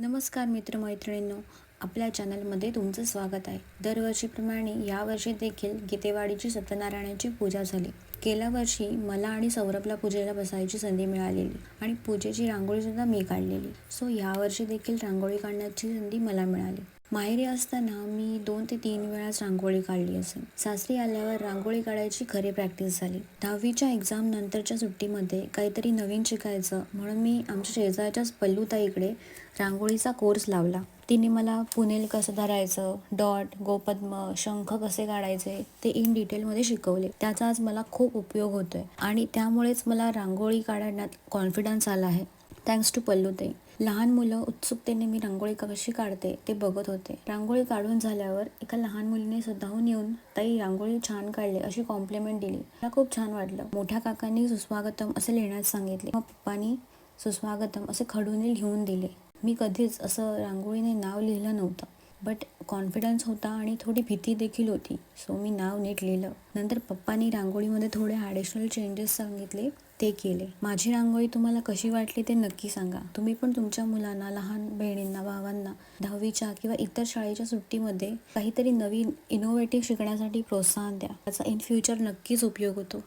नमस्कार मित्रमैत्रिणींनो आपल्या चॅनलमध्ये तुमचं स्वागत आहे. दरवर्षीप्रमाणे यावर्षी देखील गीतेवाडीची सत्यनारायणाची पूजा झाली. गेल्या वर्षी मला आणि सौरभला पूजेला बसायची संधी मिळालेली आणि पूजेची रांगोळीसुद्धा मी काढलेली. सो यावर्षी देखील रांगोळी काढण्याची संधी मला मिळाली. माहेरी असताना मी दोन ते तीन वेळाच रांगोळी काढली असेल. सासरी आल्यावर रांगोळी काढायची खरी प्रॅक्टिस झाली. दहावीच्या एक्झाम नंतरच्या सुट्टीमध्ये काहीतरी नवीन शिकायचं म्हणून मी आमच्या शेजारच्याच पल्लूताईकडे रांगोळीचा कोर्स लावला. तिने मला पुनेल कसं धरायचं डॉट गोपद्म शंख कसे काढायचे ते इन डिटेलमध्ये शिकवले. त्याचा आज मला खूप उपयोग होतोय आणि त्यामुळेच मला रांगोळी काढण्यात कॉन्फिडन्स आला आहे. थँक्स टू पल्लूताई. लहान मुलं उत्सुकतेने मी रांगोळी कशी काढते ते बघत होते. रांगोळी काढून झाल्यावर एका लहान मुलीने स्वतःहून येऊन ताई रांगोळी छान काढली अशी कॉम्प्लिमेंट दिली. मला खूप छान वाटलं. मोठ्या काकांनी सुस्वागतम असे लिहिण्यास सांगितले. मग पप्पानी सुस्वागतम असे खडूने लिहून दिले. मी कधीच असं रांगोळीने नाव लिहिलं नव्हतं. बट कॉन्फिडन्स होता आणि थोडी भीती देखील होती. सो मी नाव नीट लिहिलं. नंतर पप्पानी रांगोळीमध्ये थोडे ॲडिशनल चेंजेस सांगितले. ते केले. माझी रांगोळी तुम्हाला कशी वाटली ते नक्की सांगा. तुम्ही पण तुमच्या मुलांना लहान बहिणींना भावांना दहावीच्या किंवा इतर शाळेच्या सुट्टीमध्ये काहीतरी नवीन इनोव्हेटिव्ह शिकण्यासाठी प्रोत्साहन द्या. त्याचा इन फ्युचर नक्कीच उपयोग होतो.